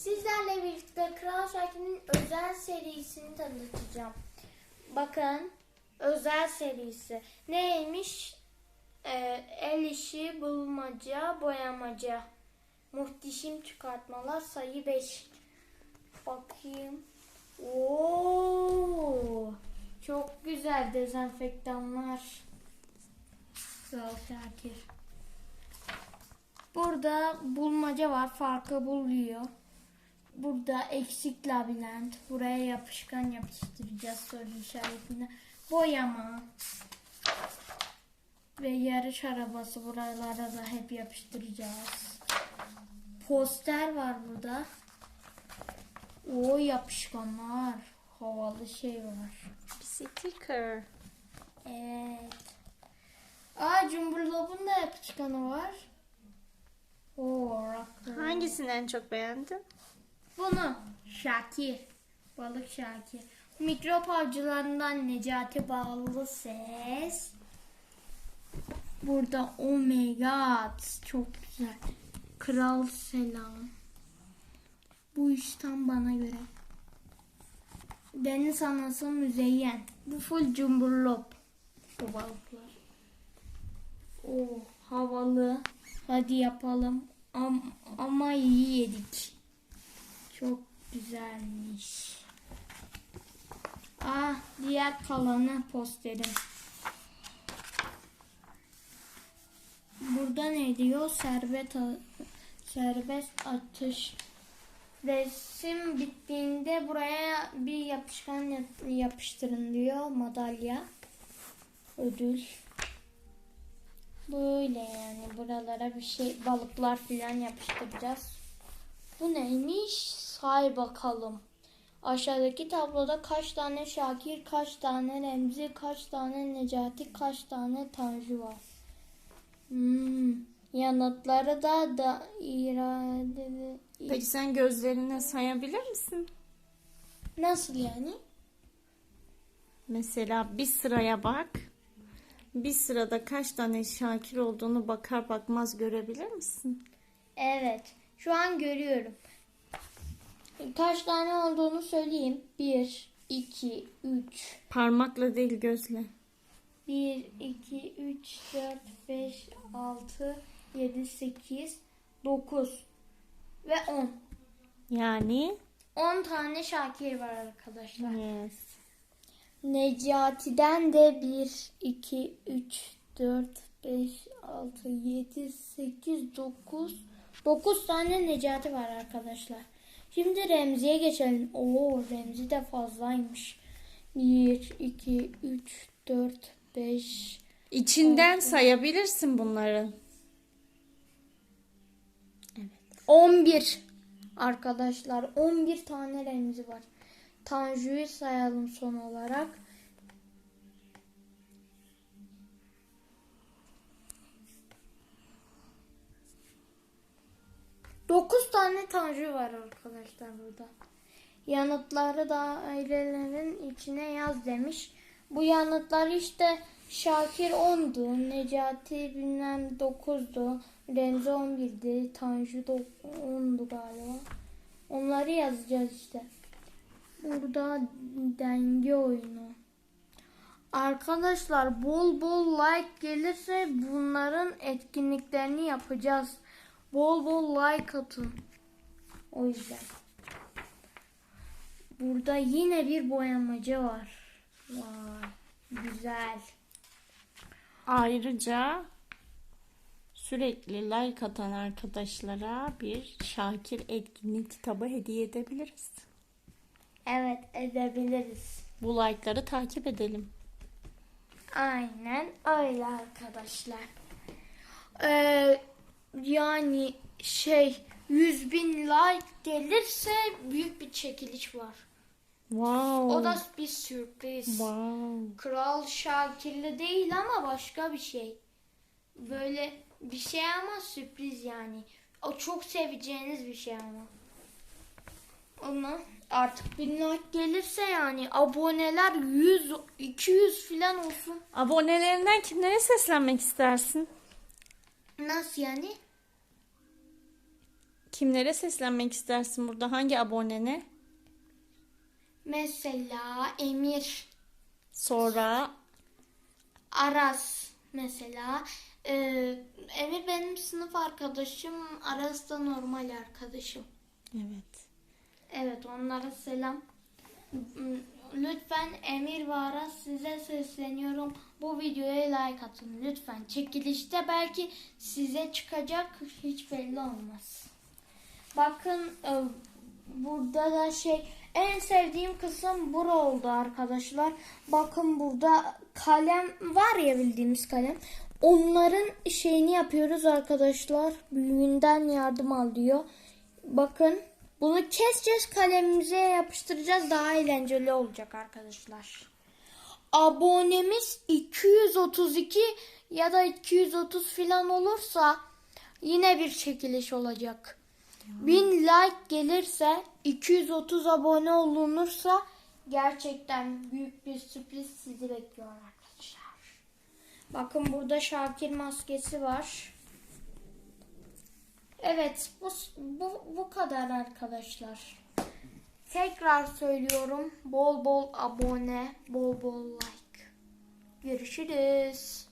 Sizlerle birlikte Kral Şakir'in özel serisini tanıtacağım. Bakın özel serisi. Neymiş? Ee, el işi, bulmaca, boyamaca. Muhteşem çıkartmalar sayı 5. Bakayım. Oo! Çok güzel dezenfektanlar. Kral Şakir. Burada bulmaca var. Farkı buluyor. Burada eksik labirent. Buraya yapışkan yapıştıracağız soru işaretine. Boyama. Ve yarış arabası buralara da hep yapıştıracağız. Poster var burada. O yapışkanlar. Havalı şey var. Sticker. Evet. Aa Cumburlop'un da yapışkanı var. Oo. Hangisini en çok beğendin? Bunu Şakir. Balık Şakir. Mikrop avcılarından Necati Bağlı ses. Burada oh my god çok güzel. Kral selam. Bu iş tam bana göre. Deniz anası müzeyyen. Bu full cumburlop. Bu balıklar. Oh havalı. Hadi yapalım. Am- ama iyi yedik. Çok güzelmiş. Ah diğer kalanı posterim. Burada ne diyor? Serbest a- serbest atış. Resim bittiğinde buraya bir yapışkan yap- yapıştırın diyor. Madalya. Ödül. Böyle yani buralara bir şey balıklar filan yapıştıracağız. Bu neymiş? Say bakalım. Aşağıdaki tabloda kaç tane Şakir, kaç tane Remzi, kaç tane Necati, kaç tane Tanju var. Hmm. Yanıtları da da irade Peki sen gözlerine sayabilir misin? nasıl yani? Mesela bir sıraya bak. Bir sırada kaç tane Şakir olduğunu bakar bakmaz görebilir misin? Evet. Şu an görüyorum. Kaç tane olduğunu söyleyeyim. 1, 2, 3, Parmakla değil gözle. 1, 2, 3, 4, 5, 6, 7, 8, 9 ve 10. Yani 10 tane Şakir var arkadaşlar. yes. Necati'den de 1, 2, 3, 4, 5, 6, 7, 8, 9. 9 tane Necati var arkadaşlar. Şimdi Remzi'ye geçelim. Oo Remzi de fazlaymış. 1, 2, 3, 4, 5. İçinden sayabilirsin bunları. 11 arkadaşlar 11 tane Remzi var. Tanju'yu sayalım son olarak. Dokuz tane Tanju var arkadaşlar burada. Yanıtları dairelerin içine yaz demiş. Bu yanıtlar işte Şakir 10'du, Necati bilmem 9'du, Remzi 11'di, Tanju da 10'du galiba. Onları yazacağız işte. Burada denge oyunu. Arkadaşlar bol bol like gelirse bunların etkinliklerini yapacağız. Bol bol like atın. O yüzden. Burada yine bir boyamacı var. Vay, güzel. Ayrıca sürekli like atan arkadaşlara bir Şakir etkinlik kitabı hediye edebiliriz. Evet edebiliriz. Bu like'ları takip edelim. Aynen öyle arkadaşlar. Ee, yani şey 100 bin like gelirse büyük bir çekiliş var. Wow. O da bir sürpriz. Wow. Kral Şakirli değil ama başka bir şey. Böyle bir şey ama sürpriz yani. O çok seveceğiniz bir şey ama. Ama artık bin like gelirse yani aboneler 100 200 falan olsun. Abonelerinden kimlere seslenmek istersin? Nasıl yani? Kimlere seslenmek istersin burada? Hangi abonene? Mesela Emir, Sonra Aras mesela. Ee, Emir benim sınıf arkadaşım, Aras da normal arkadaşım. evet. Evet onlara selam. Lütfen Emir ve Aras size sesleniyorum. Bu videoya like atın lütfen. Çekilişte belki size çıkacak hiç belli olmaz. Bakın e, burada da şey en sevdiğim kısım bura oldu arkadaşlar. Bakın burada kalem var ya bildiğimiz kalem. Onların şeyini yapıyoruz arkadaşlar. Büyüğünden yardım al diyor. Bakın bunu keseceğiz kalemimize yapıştıracağız. Daha eğlenceli olacak arkadaşlar. Abonemiz 232 ya da 230 falan olursa yine bir çekiliş olacak. 1000 like gelirse 230 abone olunursa gerçekten büyük bir sürpriz sizi bekliyor arkadaşlar. Bakın burada Şakir maskesi var. Evet bu, bu, bu kadar arkadaşlar. Tekrar söylüyorum bol bol abone, bol bol like. Görüşürüz.